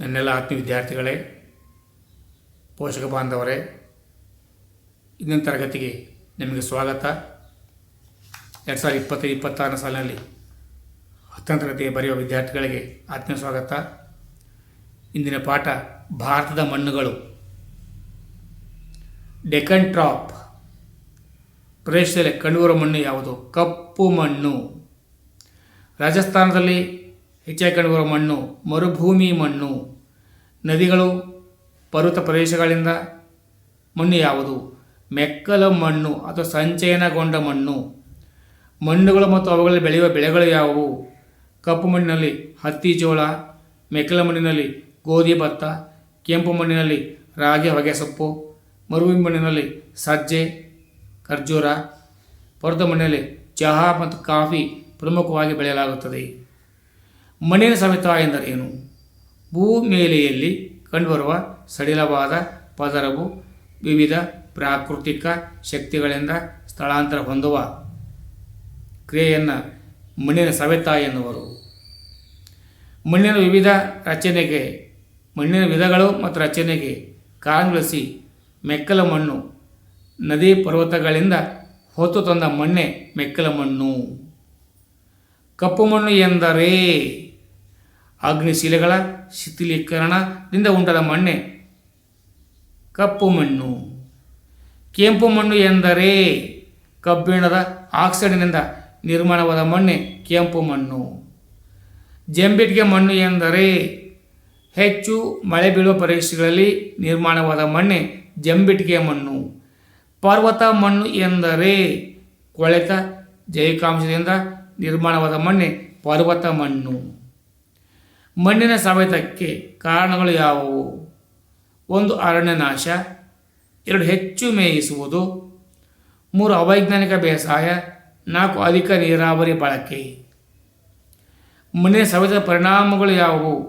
ನನ್ನೆಲ್ಲ ಆತ್ಮ ವಿದ್ಯಾರ್ಥಿಗಳೇ, ಪೋಷಕ ಬಾಂಧವರೇ ಇಂದಿನ ತರಗತಿಗೆ ನಿಮಗೆ ಸ್ವಾಗತ. ಎರಡು ಸಾವಿರದ ಇಪ್ಪತ್ತೈದು, ಇಪ್ಪತ್ತಾರನೇ ಸಾಲಿನಲ್ಲಿ ಹತ್ತನೇ ತರಗತಿಗೆ ಬರೆಯುವ ವಿದ್ಯಾರ್ಥಿಗಳಿಗೆ ಆತ್ಮೀಯ ಸ್ವಾಗತ. ಇಂದಿನ ಪಾಠ ಭಾರತದ ಮಣ್ಣುಗಳು. ಡೆಕನ್ ಟ್ರಾಪ್. ಪ್ರದೇಶದಲ್ಲಿ ಕಂಡುಬರುವ ಮಣ್ಣು ಯಾವುದು? ಕಪ್ಪು ಮಣ್ಣು. ರಾಜಸ್ಥಾನದಲ್ಲಿ ಹೆಚ್ಚಾಗಿ ಕಂಡುಬರುವ ಮಣ್ಣು ಮರುಭೂಮಿ ಮಣ್ಣು. ನದಿಗಳು ಪರ್ವತ ಪ್ರದೇಶಗಳಿಂದ ಮಣ್ಣು ಯಾವುದು? ಮೆಕ್ಕಲು ಮಣ್ಣು ಅಥವಾ ಸಂಚಯನಗೊಂಡ ಮಣ್ಣು. ಮಣ್ಣುಗಳು ಮತ್ತು ಅವುಗಳಲ್ಲಿ ಬೆಳೆಯುವ ಬೆಳೆಗಳು ಯಾವುವು? ಕಪ್ಪು ಮಣ್ಣಿನಲ್ಲಿ ಹತ್ತಿ ಜೋಳ, ಮೆಕ್ಕಲ ಮಣ್ಣಿನಲ್ಲಿ ಗೋಧಿ ಭತ್ತ, ಕೆಂಪು ಮಣ್ಣಿನಲ್ಲಿ ರಾಗಿ ಹೊಗೆಸೊಪ್ಪು ಮರುಭೂಮಿ ಮಣ್ಣಿನಲ್ಲಿ ಸಜ್ಜೆ, ಖರ್ಜೂರ, ಪರ್ವತ ಮಣ್ಣಿನಲ್ಲಿ ಚಹಾ ಮತ್ತು ಕಾಫಿ ಪ್ರಮುಖವಾಗಿ ಬೆಳೆಯಲಾಗುತ್ತದೆ. ಮಣ್ಣಿನ ಸವೆತ ಎಂದರೇನು ಭೂಮೇಲೆಯಲ್ಲಿ ಕಂಡುಬರುವ ಸಡಿಲವಾದ ಪದರವು ವಿವಿಧ ಪ್ರಾಕೃತಿಕ ಶಕ್ತಿಗಳಿಂದ ಸ್ಥಳಾಂತರ ಹೊಂದುವ ಕ್ರಿಯೆಯನ್ನು ಮಣ್ಣಿನ ಸವೆತ ಎನ್ನುವರು. ಮಣ್ಣಿನ ವಿವಿಧ ರಚನೆಗೆ, ಮಣ್ಣಿನ ವಿಧಗಳು ಮತ್ತು ರಚನೆಗೆ ಕಾರಣಗೊಳಿಸಿ ಮೆಕ್ಕಲ ಮಣ್ಣು ನದಿ ಪರ್ವತಗಳಿಂದ ಹೊತ್ತು ತಂದ ಮಣ್ಣೆ ಮೆಕ್ಕಲ ಮಣ್ಣು. ಕಪ್ಪು ಮಣ್ಣು ಎಂದರೆ ಅಗ್ನಿಶಿಲೆಗಳ ಶಿಥಿಲೀಕರಣದಿಂದ ಉಂಟಾದ ಮಣ್ಣೆ. ಕಪ್ಪು ಮಣ್ಣು. ಕೆಂಪು ಮಣ್ಣು ಎಂದರೆ ಕಬ್ಬಿಣದ ಆಕ್ಸೈಡ್ನಿಂದ ನಿರ್ಮಾಣವಾದ ಮಣ್ಣೆ ಕೆಂಪು ಮಣ್ಣು. ಜಂಬಿಟ್ಗೆ ಮಣ್ಣು ಎಂದರೆ ಹೆಚ್ಚು ಮಳೆ ಬೀಳುವ ಪ್ರದೇಶಗಳಲ್ಲಿ ನಿರ್ಮಾಣವಾದ ಮಣ್ಣೆ ಜಂಬಿಟ್ಗೆ ಮಣ್ಣು. ಪರ್ವತ ಮಣ್ಣು ಎಂದರೆ ಕೊಳೆತ ಜೈವಿಕಾಂಶದಿಂದ ನಿರ್ಮಾಣವಾದ ಮಣ್ಣೆ ಪರ್ವತ ಮಣ್ಣು. ಮಣ್ಣಿನ ಸವೆತಕ್ಕೆ ಕಾರಣಗಳು ಯಾವುವು? ಒಂದು ಅರಣ್ಯನಾಶ ಎರಡು, ಹೆಚ್ಚು ಮೇಯಿಸುವುದು. ಮೂರು, ಅವೈಜ್ಞಾನಿಕ ಬೇಸಾಯ. ನಾಲ್ಕು, ಅಧಿಕ ನೀರಾವರಿ ಬಳಕೆ. ಮಣ್ಣಿನ ಸವೆತ ಪರಿಣಾಮಗಳು ಯಾವುವು?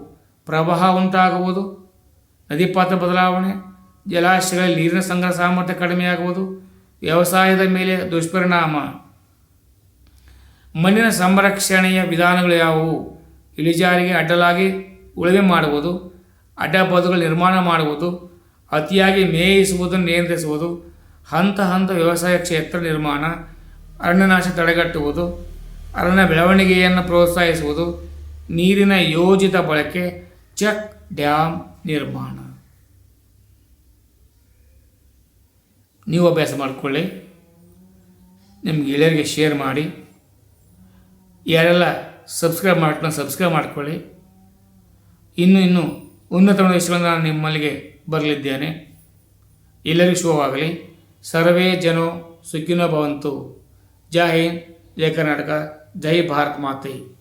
ಪ್ರವಾಹ ಉಂಟಾಗುವುದು ನದಿಪಾತ್ರ ಬದಲಾವಣೆ, ಜಲಾಶಯಗಳಲ್ಲಿ ನೀರಿನ ಸಂಗ್ರಹ ಸಾಮರ್ಥ್ಯ ಕಡಿಮೆಯಾಗುವುದು, ವ್ಯವಸಾಯದ ಮೇಲೆ ದುಷ್ಪರಿಣಾಮ. ಮಣ್ಣಿನ ಸಂರಕ್ಷಣೆಯ ವಿಧಾನಗಳು ಯಾವುವು? ಇಳಿಜಾರಿಗೆ ಅಡ್ಡಲಾಗಿ ಉಳುಮೆ ಮಾಡುವುದು, ಅಡ್ಡ ಬದುಗಳು ನಿರ್ಮಾಣ ಮಾಡುವುದು, ಅತಿಯಾಗಿ ಮೇಯಿಸುವುದನ್ನು ನಿಯಂತ್ರಿಸುವುದು, ಹಂತ ಹಂತ ವ್ಯವಸಾಯ ಕ್ಷೇತ್ರ ನಿರ್ಮಾಣ, ಅರಣ್ಯನಾಶ ತಡೆಗಟ್ಟುವುದು, ಅರಣ್ಯ ಬೆಳವಣಿಗೆಯನ್ನು ಪ್ರೋತ್ಸಾಹಿಸುವುದು, ನೀರಿನ ಯೋಜಿತ ಬಳಕೆ, ಚೆಕ್ ಡ್ಯಾಮ್ ನಿರ್ಮಾಣ. ನೀವು ಅಭ್ಯಾಸ ಮಾಡಿಕೊಳ್ಳಿ. ನಿಮ್ಮ ಗೆಳೆಯರಿಗೆ ಶೇರ್ ಮಾಡಿ. ಯಾರೆಲ್ಲ ಸಬ್ಸ್ಕ್ರೈಬ್ ಮಾಡ್ಕೊಂಡು ಸಬ್ಸ್ಕ್ರೈಬ್ ಮಾಡ್ಕೊಳ್ಳಿ. ಇನ್ನು ಇನ್ನು ಉನ್ನತ ವಿಷಯಗಳನ್ನು ನಾನು ನಿಮ್ಮಲ್ಲಿಗೆ ಬರಲಿದ್ದೇನೆ. ಎಲ್ಲರಿಗೂ ಶುಭವಾಗಲಿ. ಸರ್ವೇ ಜನೋ ಸುಖಿನೋ ಭವಂತು. ಜೈ ಹಿಂದ್, ಜೈ ಕರ್ನಾಟಕ, ಜೈ ಭಾರತ್ ಮಾತೆ.